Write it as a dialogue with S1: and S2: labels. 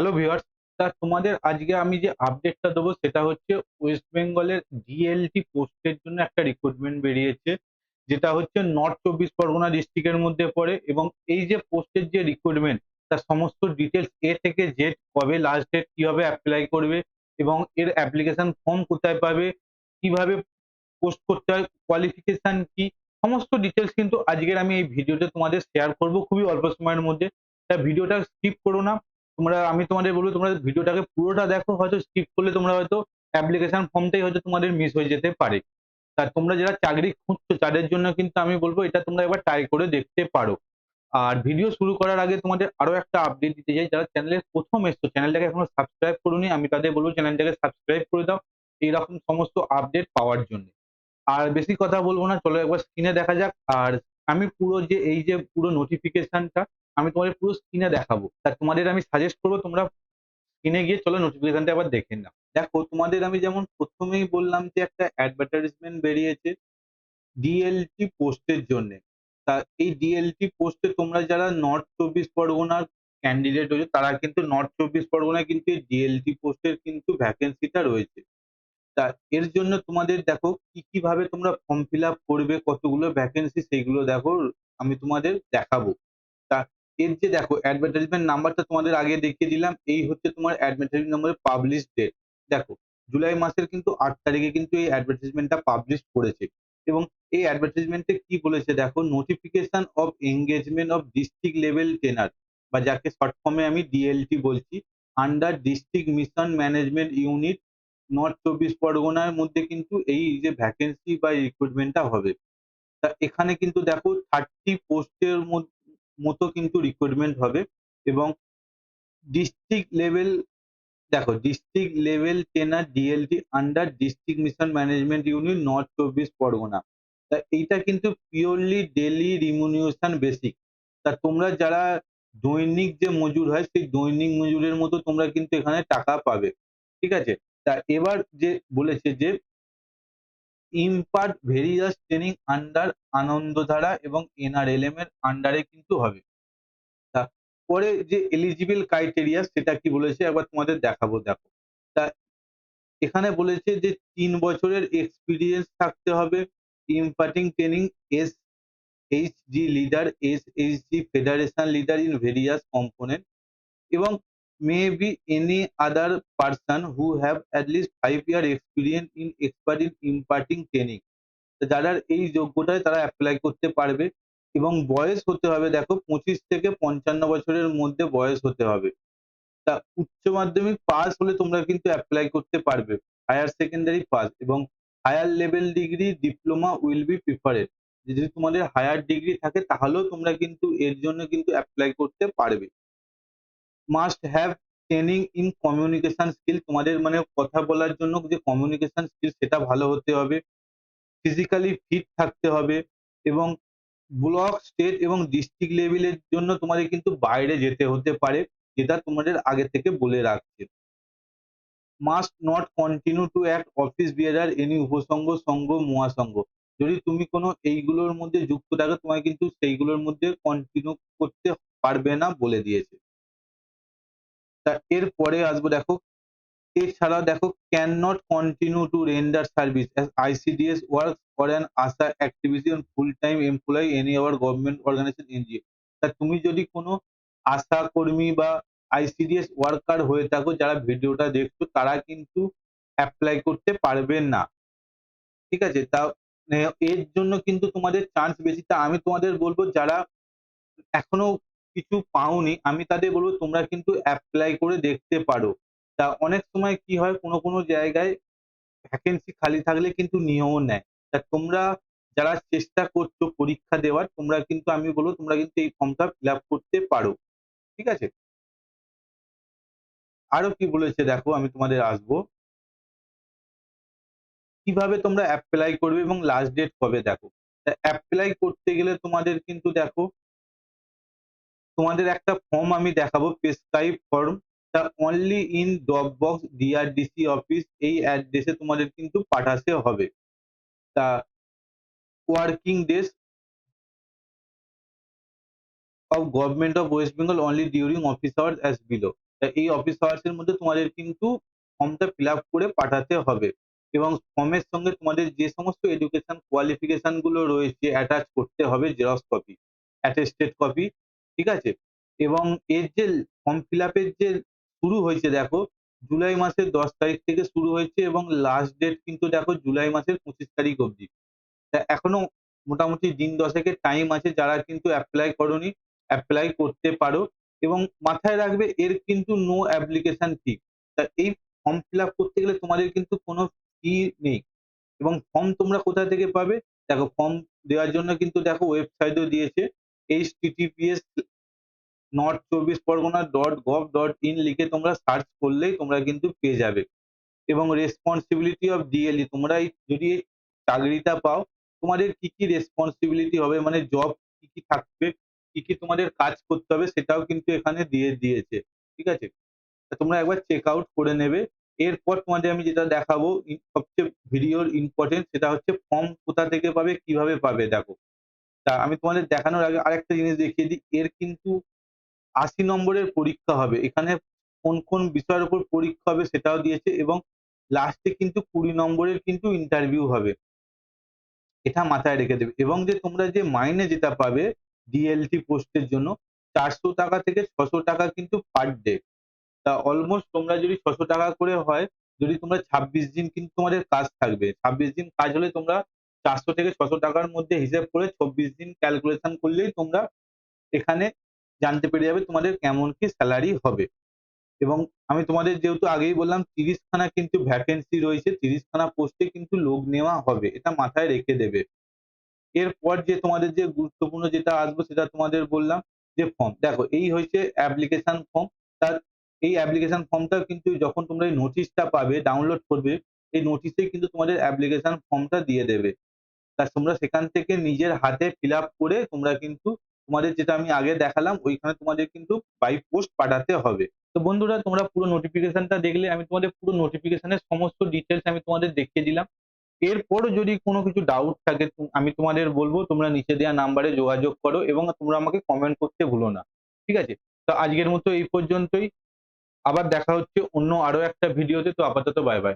S1: Hello viewers তা তোমাদের আজকে আমি যে আপডেটটা দেবো সেটা হচ্ছে ওয়েস্ট বেঙ্গলের ডিএলটি পোস্টের জন্য একটা রিক্রুটমেন্ট বেরিয়েছে, যেটা হচ্ছে নর্থ চব্বিশ পরগনা ডিস্ট্রিক্টের মধ্যে পড়ে এবং এই যে পোস্টের যে রিক্রুটমেন্ট তার সমস্ত ডিটেলস এ থেকে জেড কবে লাস্ট ডেট কীভাবে অ্যাপ্লাই করবে এবং এর অ্যাপ্লিকেশন ফর্ম কোথায় পাবে, কীভাবে পোস্ট করতে হয় কোয়ালিফিকেশন কি, সমস্ত ডিটেলস কিন্তু আজকের আমি এই ভিডিওতে তোমাদের শেয়ার করব খুবই অল্প সময়ের মধ্যে। তা ভিডিওটা স্কিপ করো না তোমরা, আমি তোমাদের বলব, তোমরা ভিডিওটাকে পুরোটা দেখো, হয়তো স্কিপ করলে তোমরা হয়তো অ্যাপ্লিকেশন ফর্মটাই হয়তো তোমাদের মিস হয়ে যেতে পারে। তা তোমরা যারা চাকরি খুঁজছো, তাদের জন্য কিন্তু আমি বলব, এটা তোমরা একবার ট্রাই করে দেখতে পারো। আর ভিডিও শুরু করার আগে তোমাদের আরও একটা আপডেট দিতে চাই, যারা চ্যানেলে প্রথম এসছো চ্যানেলটাকে এখনও সাবস্ক্রাইব করোনি, আমি তাদের বলব চ্যানেলটাকে সাবস্ক্রাইব করে দাও, এইরকম সমস্ত আপডেট পাওয়ার জন্য। আর বেশি কথা বলব না, চলো একবার স্ক্রিনে দেখা যাক। আর আমি পুরো যে, এই যে পুরো নোটিফিকেশনটা আমি তোমাদের পুরো স্ক্রিনে দেখাবো। তা তোমাদের আমি সাজেস্ট করব তোমরা স্ক্রিনে গিয়ে চলো নোটিফিকেশনটা আবার দেখে নাও। দেখো, তোমাদের আমি যেমন প্রথমেই বললাম যে একটা অ্যাডভার্টাইজমেন্ট বেরিয়েছে ডিএলটি পোস্টের জন্য। তা এই ডিএলটি পোস্টে তোমরা যারা নর্থ চব্বিশ পরগনার ক্যান্ডিডেট হয়েছে, তারা কিন্তু নর্থ চব্বিশ পরগনায় কিন্তু ডিএলটি পোস্টের কিন্তু ভ্যাকেন্সিটা রয়েছে। তা এর জন্য তোমাদের দেখো, কি কি ভাবে তোমরা ফর্ম ফিল আপ করবে, কতগুলো ভ্যাকেন্সি সেইগুলো দেখো, আমি তোমাদের দেখাবো। এর যে দেখো অ্যাডভার্টাইজমেন্ট নাম্বারটা তোমাদের আগে দেখিয়ে দিলাম, এই হচ্ছে তোমার অ্যাডভার্টাইজমেন্ট নাম্বারের পাবলিশ ডেট দেখো, জুলাই মাসের কিন্তু আট তারিখে কিন্তু এই অ্যাডভার্টাইজমেন্টটা পাবলিশ করেছে এবং এই অ্যাডভার্টাইজমেন্টে কি বলেছে দেখো notification of engagement of district level trainer বা যাকে শর্ট ফর্মে আমি ডিএলটি বলছি under district mission management unit north চব্বিশ পরগনার মধ্যে কিন্তু এই যে ভ্যাকেন্সি বা রিক্রুটমেন্টটা হবে। তা এখানে কিন্তু দেখো থার্টি পোস্টের মতো কিন্তু রিক্রুটমেন্ট হবে এবং ডিস্ট্রিক্ট লেভেল দেখো district level trainer DLT under district mission management unit north চব্বিশ পরগনা। তা এইটা কিন্তু পিওরলি ডেলি রিমুনিউশন বেসিক তা তোমরা যারা দৈনিক যে মজুর হয়, সেই দৈনিক মজুরের মতো তোমরা কিন্তু এখানে টাকা পাবে। ঠিক আছে? তা এবার যে বলেছে যে impart various training under Anandadhara এবং এনআরএলএম এর আন্ডারে কিন্তু হবে। পরে যে এলিজিবল ক্রাইটেরিয়া সেটা কি বলেছে একবার তোমাদের দেখাবো, দেখো। তা এখানে বলেছে যে তিন বছরের এক্সপিরিয়েন্স থাকতে হবে। Imparting training S H G leader S H G federation leader in various component এবং may be any other person who have at least five year experience in expert in imparting training. যারা এই যোগ্যতায় তারা apply করতে পারবে এবং বয়স হতে হবে, দেখো পঁচিশ থেকে পঞ্চান্ন বছরের মধ্যে বয়স হতে হবে। তা উচ্চ মাধ্যমিক পাস হলে তোমরা কিন্তু অ্যাপ্লাই করতে পারবে। হায়ার সেকেন্ডারি পাস এবং higher level degree diploma will be preferred যদি তোমাদের হায়ার ডিগ্রি থাকে তাহলেও তোমরা কিন্তু এর জন্য কিন্তু অ্যাপ্লাই করতে পারবে। Must have training in communication skill তোমাদের মানে কথা বলার জন্য যে কমিউনিকেশন স্কিল সেটা ভালো হতে হবে। ফিজিক্যালি ফিট থাকতে হবে এবং ব্লক স্টেট এবং ডিস্ট্রিক্ট লেভেলের জন্য তোমাদের কিন্তু বাইরে যেতে হতে পারে, যেটা তোমাদের আগে থেকে বলে রাখছে। Must not continue to act office bearer any উপসংঘ সংঘ মহাসংঘ যদি তুমি কোনো এইগুলোর মধ্যে যুক্ত থাকো, তোমায় কিন্তু সেইগুলোর মধ্যে কন্টিনিউ করতে পারবে না বলে দিয়েছে। তা এরপরে আসব দেখো। এছাড়া দেখো can not continue to render service ICDS work for an ASHA activity on full time employee any our government organization NGO তা তুমি যদি কোনো আশা কর্মী বা আইসিডিএস ওয়ার্কার হয়ে থাকো, যারা ভিডিওটা দেখছ, তারা কিন্তু অ্যাপ্লাই করতে পারবে না। ঠিক আছে? তা, এর জন্য কিন্তু তোমাদের চান্স বেশি। তা আমি তোমাদের বলব, যারা এখনও কিছু পাওনি, আমি তাদের বলব তোমরা কিন্তু অ্যাপ্লাই করে দেখতে পারো। তা অনেক সময় কি হয়, কোনো কোনো জায়গায় ভ্যাকেন্সি খালি থাকলে কিন্তু নিয়েও নেয়। তা তোমরা যারা চেষ্টা করছ পরীক্ষা দেওয়ার, তোমরা কিন্তু, আমি বলব, তোমরা কিন্তু এই ফর্মটা ফিল করতে পারো। ঠিক আছে? আরও কি বলেছে দেখো, আমি তোমাদের আসব। কীভাবে তোমরা অ্যাপ্লাই করবে এবং লাস্ট ডেট কবে দেখো? অ্যাপ্লাই করতে গেলে তোমাদের কিন্তু দেখো তোমাদের একটা ফর্ম আমি দেখাবো প্রেসক্রাইব ফর্ম তা only in drop box DRDC office এই অ্যাড্রেসে তোমাদের কিন্তু পাঠাতে হবে। তা working days of government of West Bengal only during office hours as below তা এই অফিস আওয়ার্স এর মধ্যে তোমাদের কিন্তু ফর্মটা ফিল আপ করে পাঠাতে হবে। এবং ফর্মের সঙ্গে তোমাদের যে সমস্ত এডুকেশন কোয়ালিফিকেশনগুলো রয়েছে অ্যাটাচ করতে হবে জেরক্স কপি অ্যাটেস্টেড কপি ঠিক আছে? এবং এর যে ফর্ম ফিল আপের যে শুরু হয়েছে, দেখো, জুলাই মাসের দশ তারিখ থেকে শুরু হয়েছে এবং লাস্ট ডেট কিন্তু দেখো জুলাই মাসের পঁচিশ তারিখ অবধি। এখনও মোটামুটি দিন দশেকের টাইম আছে যারা কিন্তু অ্যাপ্লাই করনি অ্যাপ্লাই করতে পারো এবং মাথায় রাখবে এর কিন্তু নো অ্যাপ্লিকেশন ফি তা এই ফর্ম ফিল আপ করতে গেলে তোমাদের কিন্তু কোনো ফি নেই। এবং ফর্ম তোমরা কোথা থেকে পাবে? দেখো ফর্ম দেওয়ার জন্য কিন্তু দেখো ওয়েবসাইটও দিয়েছে এইচ টিটিপিএস নর্থ চব্বিশ Pargana dot gov dot in লিখে তোমরা সার্চ করলেই তোমরা কিন্তু পেয়ে যাবে। এবং রেসপন্সিবিলিটি অফ ডিএলই তোমরা যদি চাকরিটা পাও, তোমাদের কি কি রেসপন্সিবিলিটি হবে মানে জব কি কি থাকবে, কি কি তোমাদের কাজ করতে হবে, সেটাও কিন্তু এখানে দিয়ে দিয়েছে, ঠিক আছে? তোমরা একবার চেক আউট করে নেবে। এরপর তোমাদের আমি যেটা দেখাবো সবচেয়ে ভিডিওর ইম্পর্টেন্ট সেটা হচ্ছে ফর্ম কোথা থেকে পাবে, কীভাবে পাবে, দেখো। তা আমি তোমাদের দেখানোর আগে আরেকটা জিনিস দেখিয়ে দিই, এর কিন্তু আশি নম্বরের পরীক্ষা হবে। এখানে কোন কোন বিষয়ের উপর পরীক্ষা হবে সেটাও দিয়েছে এবং লাস্টে কিন্তু কুড়ি নম্বরের কিন্তু ইন্টারভিউ হবে। এটা মাথায় রেখে দেবে। এবং যে তোমরা যে মাইনে যেটা পাবে ডিএলটি পোস্টের জন্য, চারশো টাকা থেকে ছশো টাকা কিন্তু পার ডে তা অলমোস্ট তোমরা যদি ছশো টাকা করে হয়, যদি তোমরা ছাব্বিশ দিন কিন্তু তোমাদের কাজ থাকবে। ছাব্বিশ দিন কাজ হলে তোমরা চারশো থেকে ছশো টাকার মধ্যে হিসেব করে চব্বিশ দিন ক্যালকুলেশন করলেই তোমরা এখানে জানতে পেরে যাবে তোমাদের কেমন কি স্যালারি হবে। এবং আমি তোমাদের যেহেতু আগেই বললাম তিরিশ খানা কিন্তু ভ্যাকেন্সি রয়েছে তিরিশ খানা পোস্টে কিন্তু লোক নেওয়া হবে, এটা মাথায় রেখে দেবে। এরপর যে তোমাদের যে গুরুত্বপূর্ণ যেটা আসবে সেটা তোমাদের বললাম, যে ফর্ম দেখো, এই হয়েছে অ্যাপ্লিকেশন ফর্ম তার এই অ্যাপ্লিকেশন ফর্মটা কিন্তু যখন তোমরা এই নোটিশটা পাবে ডাউনলোড করবে, এই নোটিশে কিন্তু তোমাদের অ্যাপ্লিকেশন ফর্মটা দিয়ে দেবে। তা তোমরা সেখান থেকে নিজের হাতে ফিল করে তোমরা কিন্তু তোমাদের যেটা আমি আগে দেখালাম, ওইখানে তোমাদের কিন্তু বাই পোস্ট পাঠাতে হবে। তো বন্ধুরা, তোমরা পুরো নোটিফিকেশনটা দেখলে, আমি তোমাদের পুরো নোটিফিকেশনের সমস্ত ডিটেলস আমি তোমাদের দেখিয়ে দিলাম। এরপরও যদি কোনো কিছু ডাউট থাকে আমি তোমাদের বলব, তোমরা নিচে দেওয়া নাম্বারে যোগাযোগ করো এবং তোমরা আমাকে কমেন্ট করতে ভুলো না। ঠিক আছে? তো আজকের মতো এই পর্যন্তই। আবার দেখা হচ্ছে অন্য আরও একটা ভিডিওতে তো আপাতত বাই বাই